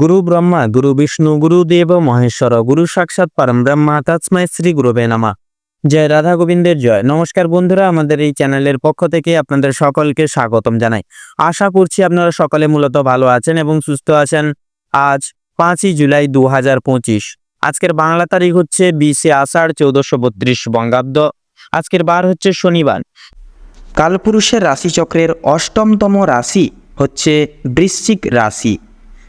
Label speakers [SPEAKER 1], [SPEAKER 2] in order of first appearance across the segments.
[SPEAKER 1] গুরু ব্রহ্মা গুরু বিষ্ণু গুরুদেব মহেশ্বর গুরু সাক্ষাৎ পরম ব্রহ্মা তৎস্মৈ শ্রী গুরুবে নামা জয় রাধা গোবিন্দের জয় নমস্কার বন্ধুরা, আমাদের এই চ্যানেলের পক্ষ থেকে আপনাদের সকলকে স্বাগতম জানাই। আশা করছি আপনারা সকলে মূলত ভালো আছেন এবং সুস্থ আছেন। আজ পাঁচই জুলাই দু হাজার পঁচিশ। আজকের বাংলা তারিখ হচ্ছে বিশে আষাঢ় চৌদ্দশো বত্রিশ বঙ্গাব্দ। আজকের বার হচ্ছে শনিবার।
[SPEAKER 2] কালপুরুষের রাশিচক্রের অষ্টমতম রাশি হচ্ছে বৃশ্চিক রাশি।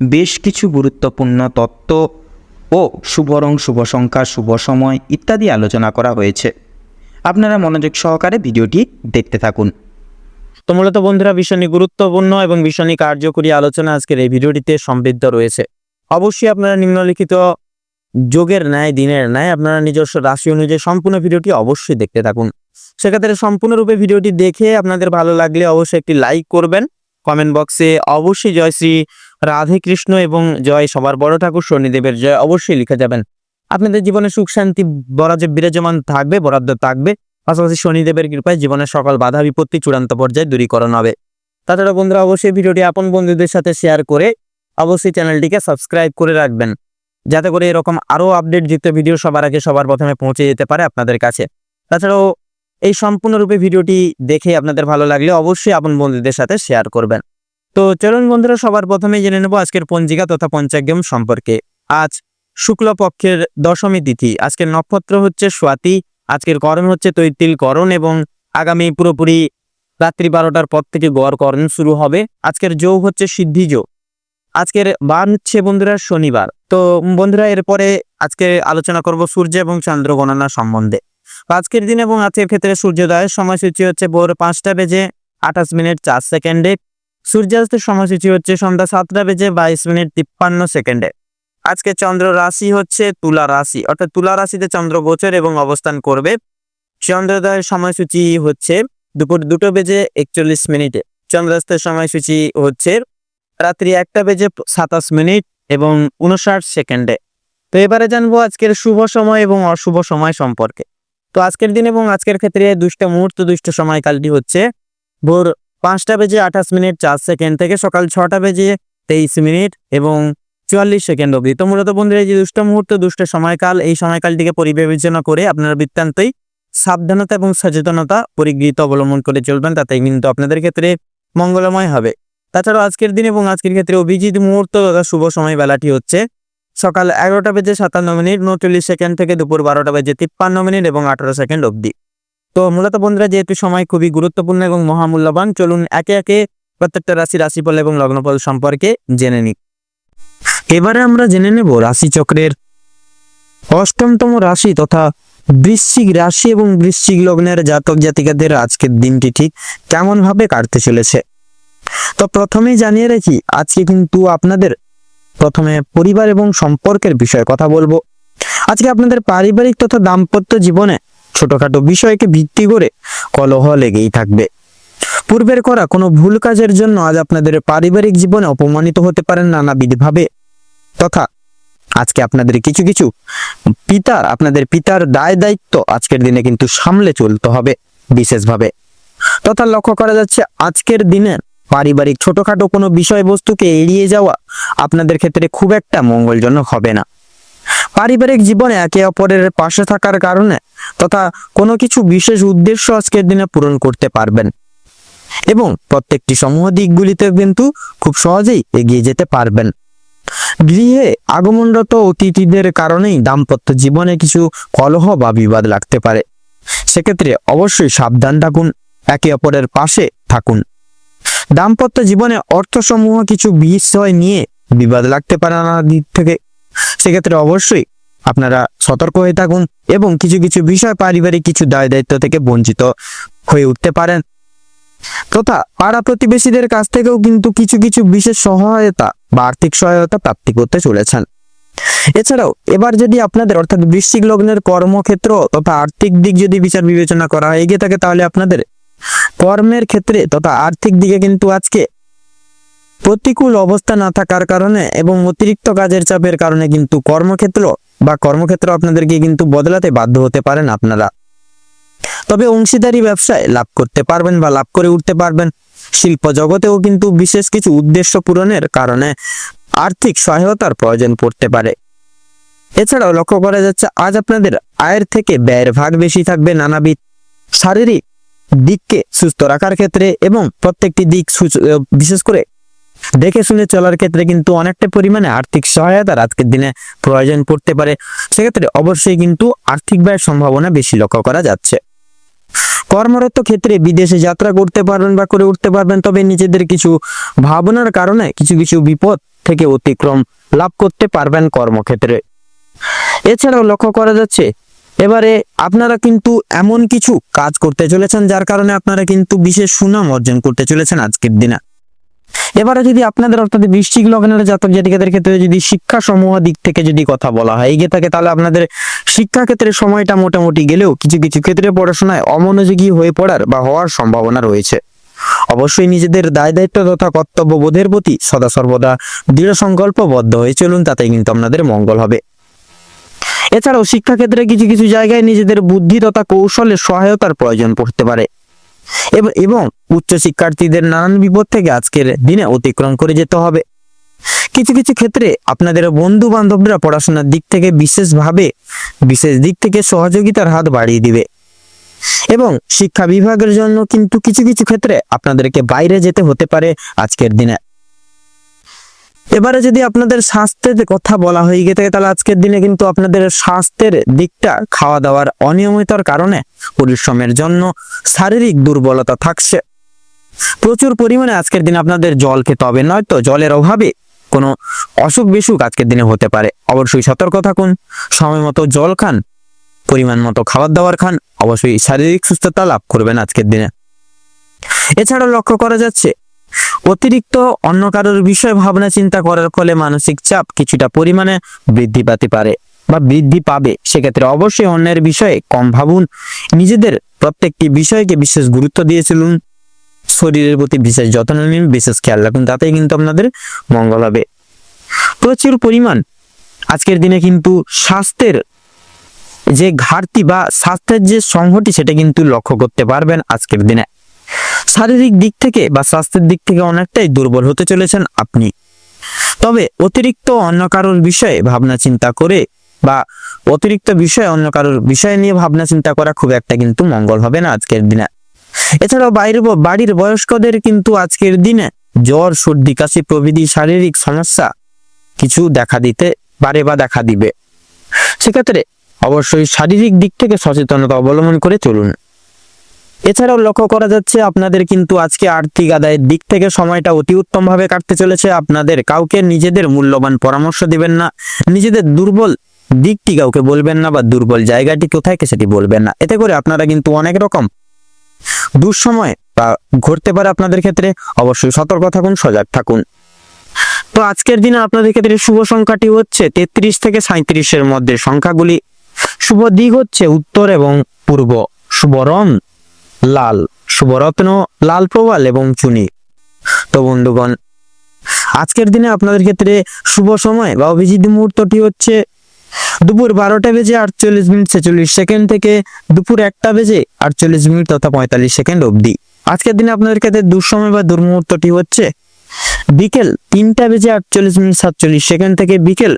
[SPEAKER 2] বেশ কিছু গুরুত্বপূর্ণ তত্ত্ব ও শুভ রং শুভ সংখ্যা শুভ সময় ইত্যাদি আলোচনা করা হয়েছে। আপনারা মনোযোগ সহকারে ভিডিওটি দেখতে থাকুন।
[SPEAKER 1] তো মূলত বন্ধুরা, ভীষণই গুরুত্বপূর্ণ এবং ভীষণই কার্যকরী আলোচনা আজকের এই ভিডিওটিতে সমৃদ্ধ রয়েছে। অবশ্যই আপনারা নিম্নলিখিত যোগের ন্যায়, দিনের ন্যায় আপনারা নিজস্ব রাশি অনুযায়ী সম্পূর্ণ ভিডিওটি অবশ্যই দেখতে থাকুন। সেক্ষেত্রে সম্পূর্ণরূপে ভিডিওটি দেখে আপনাদের ভালো লাগলে অবশ্যই একটি লাইক করবেন। কমেন্ট বক্সে অবশ্যই জয় শ্রী রাধে কৃষ্ণ এবং জয় সবার বড় ঠাকুর শনিদেবের জয় অবশ্যই লিখে যাবেন। আপনাদের জীবনে সুখ, শান্তি বরাজে বিরাজমান থাকবে, বরাদ্দ থাকবে। পাশাপাশি শনিদেবের কৃপায় জীবনের সকল বাধা, বিপত্তি চূড়ান্ত পর্যায়ে দূরীকরণ হবে। তাছাড়া বন্ধুরা, অবশ্যই ভিডিওটি আপন বন্ধুদের সাথে শেয়ার করে অবশ্যই চ্যানেলটিকে সাবস্ক্রাইব করে রাখবেন। যাতে করে এরকম আরও আপডেট যুক্ত ভিডিও সবার আগে সবার প্রথমে পৌঁছে যেতে পারে আপনাদের কাছে। তাছাড়াও এই সম্পূর্ণরূপে ভিডিওটি দেখে আপনাদের ভালো লাগলে অবশ্যই আপন বন্ধুদের সাথে শেয়ার করবেন। তো চলুন বন্ধুরা, সবার প্রথমে জেনে নেব আজকের পঞ্জিকা তথা পঞ্চাগ্যম সম্পর্কে। আজ শুক্লপক্ষের দশমী তিথি, আজকের নক্ষত্র হচ্ছে স্বাতি, আজকের করণ হচ্ছে তৈতিল করণ এবং আগামী পুরোপুরি রাত্রি বারোটার পর থেকে গড় করণ শুরু হবে। আজকের যোগ হচ্ছে সিদ্ধি যোগ। আজকের বার হচ্ছে বন্ধুরা শনিবার। তো বন্ধুরা, এরপরে আজকে আলোচনা করব সূর্য এবং চন্দ্র গণনা সম্বন্ধে। আজকের দিন এবং আজকের ক্ষেত্রে সূর্যোদয়ের সময়সূচি হচ্ছে ভোর পাঁচটা বেজে আঠাশ মিনিট চার সেকেন্ডে। সূর্যাস্তের সময়সূচি হচ্ছে সন্ধ্যা সাতটা বেজে বাইশ মিনিট তিপ্পান্ন সেকেন্ডে। আজকে চন্দ্র রাশি হচ্ছে তুলা রাশি, অর্থাৎ তুলা রাশিতে চন্দ্র গোচর এবং অবস্থান করবে। চন্দ্রোদয়ের সময়সূচি হচ্ছে দুপুর দুটো বেজে একচল্লিশ মিনিটে। চন্দ্রাস্তের সময়সূচি হচ্ছে রাত্রি একটা বেজে সাতাশ মিনিট এবং উনষাট সেকেন্ডে। তো এবারে জানব আজকের শুভ সময় এবং অশুভ সময় সম্পর্কে। তো আজকের দিন এবং আজকের ক্ষেত্রে দুষ্ট মুহূর্ত দুষ্ট সময়কালটি হচ্ছে ভোর পাঁচটা বেজে আঠাশ মিনিট চার সেকেন্ড থেকে সকাল ছটা বেজে তেইশ মিনিট এবং চুয়াল্লিশ সেকেন্ড অবধি। তো মূলত বন্ধুরা, এই যে দুষ্ট মুহূর্ত দুষ্ট সময়কাল, এই সময়কালটিকে পরিবিবেচনা করে আপনারা বৃত্তান্তই সাবধানতা এবং সচেতনতা পরিগৃহীত অবলম্বন করে চলবেন তাতে কিন্তু আপনাদের ক্ষেত্রে মঙ্গলময় হবে। তাছাড়াও আজকের দিন এবং আজকের ক্ষেত্রে অভিজিৎ মুহূর্ত তথা শুভ সময় বেলাটি হচ্ছে সকাল এগারোটা বেজে সাতান্ন মিনিট, উনচল্লিশ সেকেন্ড থেকে দুপুর বারোটা বেজে তিপ্পান্ন মিনিট এবং আঠারো সেকেন্ড অবধি। তো মূলত বন্ধুরা, যেহেতু সময় খুবই গুরুত্বপূর্ণ এবং মহামূল্যবান, চলুন একে একে প্রত্যেকটা রাশি রাশিফল এবং লগ্নফল সম্পর্কে জেনে নিই। এবারে আমরা জেনে নেব রাশিচক্রের অষ্টমতম রাশি তথা বৃশ্চিক রাশি এবং বৃশ্চিক লগ্নের জাতক জাতিকাদের আজকের দিনটি ঠিক কেমন ভাবে কাটতে চলেছে। তো প্রথমেই জানিয়ে রাখি, আজকে কিন্তু আপনাদের প্রথমে পরিবার এবং সম্পর্কের বিষয়ে কথা বলব। আজকে আপনাদের পারিবারিক তথা দাম্পত্য জীবনে ছোটখাটো বিষয়কে ভিত্তি করে কলহ লেগেই থাকবে। পূর্বের করা কোনো ভুল কাজের জন্য আজ আপনাদের পারিবারিক জীবনে অপমানিত হতে পারেন নানাবিধভাবে তথা আজকে আপনাদের কিছু কিছু পিতার, আপনাদের পিতার দায় দায়িত্ব আজকের দিনে কিন্তু সামলে চলতে হবে বিশেষভাবে। তথা লক্ষ্য করা যাচ্ছে আজকের দিনে পারিবারিক ছোটখাটো কোনো বিষয়বস্তুকে এড়িয়ে যাওয়া আপনাদের ক্ষেত্রে খুব একটা মঙ্গলজনক হবে না। পারিবারিক জীবনে একে অপরের পাশে থাকার কারণে তথা কোনো কিছু বিশেষ উদ্দেশ্য আজকের দিনে পূরণ করতে পারবেন। এবং প্রত্যেকটি সমূহ দিকগুলিতে কিন্তু খুব সহজেই এগিয়ে যেতে পারবেন। গৃহে আগমনরত অতিথিদের কারণেই দাম্পত্য জীবনে কিছু কলহ বা বিবাদ লাগতে পারে। সেক্ষেত্রে অবশ্যই সাবধান থাকুন, একে অপরের পাশে থাকুন। দাম্পত্য জীবনে অর্থসমূহ কিছু বিষয় নিয়ে বিবাদ লাগতে পারে নানা দিক থেকে। সেক্ষেত্রে অবশ্যই আপনারা সতর্ক হয়ে থাকুন এবং কিছু কিছু বিষয় পারিবারিক কিছু দায় দায়িত্ব থেকে বঞ্চিত হয়ে উঠতে পারেন। তথা পাড়া প্রতিবেশীদের কাছ থেকেও কিন্তু কিছু কিছু বিশেষ সহায়তা বা আর্থিক সহায়তা প্রাপ্তি করতে চলেছেন। এছাড়াও এবার যদি আপনাদের অর্থাৎ বৃশ্চিক লগ্নের কর্মক্ষেত্র তথা আর্থিক দিক যদি বিচার বিবেচনা করা হয় এগিয়ে থাকে তাহলে আপনাদের কর্মের ক্ষেত্রে তথা আর্থিক দিকে কিন্তু আজকে প্রতিকূল অবস্থা না থাকার কারণে এবং অতিরিক্ত কাজের চাপের কারণে কিন্তু কর্মক্ষেত্র বা কর্মক্ষেত্র আপনাদেরকে কিন্তু বদলাতে বাধ্য হতে পারেন আপনারা। তবে অংশীদারি ব্যবসায় লাভ করতে পারবেন বা লাভ করে উঠতে পারবেন। শিল্প জগতেও কিন্তু বিশেষ কিছু উদ্দেশ্য পূরণের কারণে আর্থিক সহায়তার প্রয়োজন পড়তে পারে। এছাড়াও লক্ষ্য করা যাচ্ছে, আজ আপনাদের আয়ের থেকে ব্যয়ের ভাগ বেশি থাকবে নানাবিধ শারীরিক দিককে সুস্থ রাখার ক্ষেত্রে এবং প্রত্যেকটি দিক বিশেষ করে দেখে শুনে চলার ক্ষেত্রে কিন্তু অনেকটা পরিমাণে আর্থিক সহায়তার আজকের দিনে প্রয়োজন পড়তে পারে। সেক্ষেত্রে অবশ্যই কিন্তু আর্থিক ব্যয়ের সম্ভাবনা বেশি লক্ষ্য করা যাচ্ছে। কর্মরত ক্ষেত্রে বিদেশে যাত্রা করতে পারবেন বা করে উঠতে পারবেন, তবে নিজেদের কিছু ভাবনার কারণে কিছু কিছু বিপদ থেকে অতিক্রম লাভ করতে পারবেন কর্মক্ষেত্রে। এছাড়াও লক্ষ্য করা যাচ্ছে এবারে আপনারা কিন্তু এমন কিছু কাজ করতে চলেছেন যার কারণে আপনারা কিন্তু বিশেষ সুনাম অর্জন করতে চলেছেন আজকের দিনে। এবারে যদি আপনাদের অর্থাৎ বৃশ্চিক লগ্নের জাতক জাতিকাদের ক্ষেত্রে যদি শিক্ষা সমূহ দিক থেকে যদি কথা বলা হয়, এগিয়ে থাকে, তাহলে আপনাদের শিক্ষা ক্ষেত্রে সময়টা মোটামুটি গেলেও কিছু কিছু ক্ষেত্রে পড়াশোনায় অমনোযোগী হয়ে পড়ার বা হওয়ার সম্ভাবনা রয়েছে। অবশ্যই নিজেদের দায় দায়িত্ব তথা কর্তব্য বোধের প্রতি সদা সর্বদা দৃঢ় সংকল্পবদ্ধ হয়ে চলুন তাতে কিন্তু আপনাদের মঙ্গল হবে। এছাড়াও শিক্ষাক্ষেত্রে কিছু কিছু জায়গায় নিজেদের বুদ্ধি তথা কৌশলের সহায়তার প্রয়োজন পড়তে পারে। এবং- উচ্চ শিক্ষার্থীদের নানান বিপদ থেকে আজকের দিনে অতিক্রম করে যেতে হবে। কিছু কিছু ক্ষেত্রে আপনাদের বন্ধু বান্ধবরা পড়াশোনার দিক থেকে বিশেষভাবে, বিশেষ দিক থেকে সহযোগিতার হাত বাড়িয়ে দিবে। এবং শিক্ষা বিভাগের জন্য কিন্তু কিছু কিছু ক্ষেত্রে আপনাদেরকে বাইরে যেতে হতে পারে আজকের দিনে। এবারে যদি আপনাদের স্বাস্থ্যের কথা বলা হয়ে গিয়ে থাকে, তাহলে আজকের দিনে কিন্তু আপনাদের স্বাস্থ্যের দিকটা খাওয়া দাওয়ার অনিয়মিতর কারণে পরিশ্রমের জন্য শারীরিক দুর্বলতা থাকছে। প্রচুর পরিমাণে আজকের দিনে আপনাদের জল খেতে হবে নয়তো জলের অভাবে কোনো অসুখ বিসুখ আজকের দিনে হতে পারে। অবশ্যই সতর্ক থাকুন, সময় মতো জল খান, পরিমাণ মতো খাবার দাবার খান, অবশ্যই শারীরিক সুস্থতা লাভ করবেন আজকের দিনে। এছাড়াও লক্ষ্য করা যাচ্ছে অতিরিক্ত অন্য কারোর বিষয় ভাবনা চিন্তা করার ফলে মানসিক চাপ কিছুটা পরিমাণে বৃদ্ধি পেতে পারে বা বৃদ্ধি পাবে। সেক্ষেত্রে অবশ্যই অন্যের বিষয়ে কম ভাবুন। নিজেদের প্রত্যেকটি বিষয়কে বিশেষ গুরুত্ব দিয়ে চলুন। শরীরের প্রতি বিশেষ যত্ন নিন, বিশেষ খেয়াল রাখুন, তাতেই কিন্তু আপনাদের মঙ্গল হবে। প্রচুর পরিমাণ আজকের দিনে কিন্তু স্বাস্থ্যের যে ঘাটতি বা স্বাস্থ্যের যে সংহতি, সেটা কিন্তু লক্ষ্য করতে পারবেন আজকের দিনে। শারীরিক দিক থেকে বা স্বাস্থ্যের দিক থেকে অনেকটাই দুর্বল হতে চলেছেন আপনি। তবে অতিরিক্ত অন্য কারোর বিষয়ে ভাবনা চিন্তা করে বা অতিরিক্ত বিষয়ে অন্য কারোর বিষয় নিয়ে ভাবনা চিন্তা করা খুব একটা কিন্তু মঙ্গল হবে না আজকের দিনে। এছাড়াও বাইরের বাড়ির বয়স্কদের কিন্তু আজকের দিনে জ্বর, সর্দি, কাশি প্রভৃতি শারীরিক সমস্যা কিছু দেখা দিতে পারে বা দেখা দিবে। সেক্ষেত্রে অবশ্যই শারীরিক দিক থেকে সচেতনতা অবলম্বন করে চলুন। এছাড়াও লক্ষ্য করা যাচ্ছে আপনাদের কিন্তু আজকে আর্থিক আদায়ের দিক থেকে সময়টা অতি উত্তম ভাবে কাটতে চলেছে। আপনাদের কাউকে নিজেদের মূল্যবান পরামর্শ দিবেন না, নিজেদের দুর্বল দিকটি কাউকে বলবেন না বা দুর্বল জায়গাটি কোথায় সেটি বলবেন না। এতে করে আপনারা কিন্তু অনেক রকম দুঃসময় বা ঘটতে পারে আপনাদের ক্ষেত্রে। অবশ্যই সতর্ক থাকুন, সজাগ থাকুন। তো আজকের দিনে আপনাদের ক্ষেত্রে শুভ সংখ্যাটি হচ্ছে তেত্রিশ থেকে সাঁত্রিশের মধ্যে। সংখ্যাগুলি শুভ দিক হচ্ছে উত্তর এবং পূর্ব। শুভ রং লাল। শুভরত্ন, লাল প্রবাল এবং চুনি। তো বন্ধুগণ, আজকের দিনে আপনাদের ক্ষেত্রে শুভ সময় বা অভিজিৎ মুহূর্তটি হচ্ছে দুপুর বারোটা বেজে আটচল্লিশ মিনিট ছেচল্লিশ সেকেন্ড থেকে দুপুর একটা বেজে আটচল্লিশ মিনিট তথা পঁয়তাল্লিশ সেকেন্ড অবধি। আজকের দিনে আপনাদের ক্ষেত্রে দুঃসময় বা দুর্মুহূর্তটি হচ্ছে বিকেল তিনটা বেজে আটচল্লিশ মিনিট সাতচল্লিশ সেকেন্ড থেকে বিকেল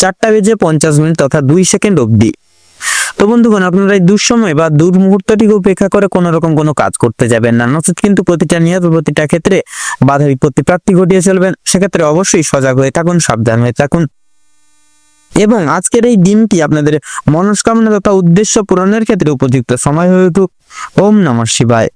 [SPEAKER 1] চারটা বেজে পঞ্চাশ মিনিট তথা দুই সেকেন্ড অবধি। তো বন্ধুগণ, আপনারা এই দুঃসময় বা দুর্মুহূর্তটিকে উপেক্ষা করে কোনো রকম কোনো কাজ করতে যাবেন না। নচেত কিন্তু প্রতিটা নিয়ত প্রতিটা ক্ষেত্রে বাধা বিপত্তি প্রাপ্তি ঘটিয়ে চলবেন। সেক্ষেত্রে অবশ্যই সজাগ হয়ে থাকুন, সাবধান হয়ে থাকুন। এবং আজকের এই দিনটি আপনাদের মনস্কামনা তথা উদ্দেশ্য পূরণের ক্ষেত্রে উপযুক্ত। সময় হয়ে উঠুক। ওম নমঃ শিবায়।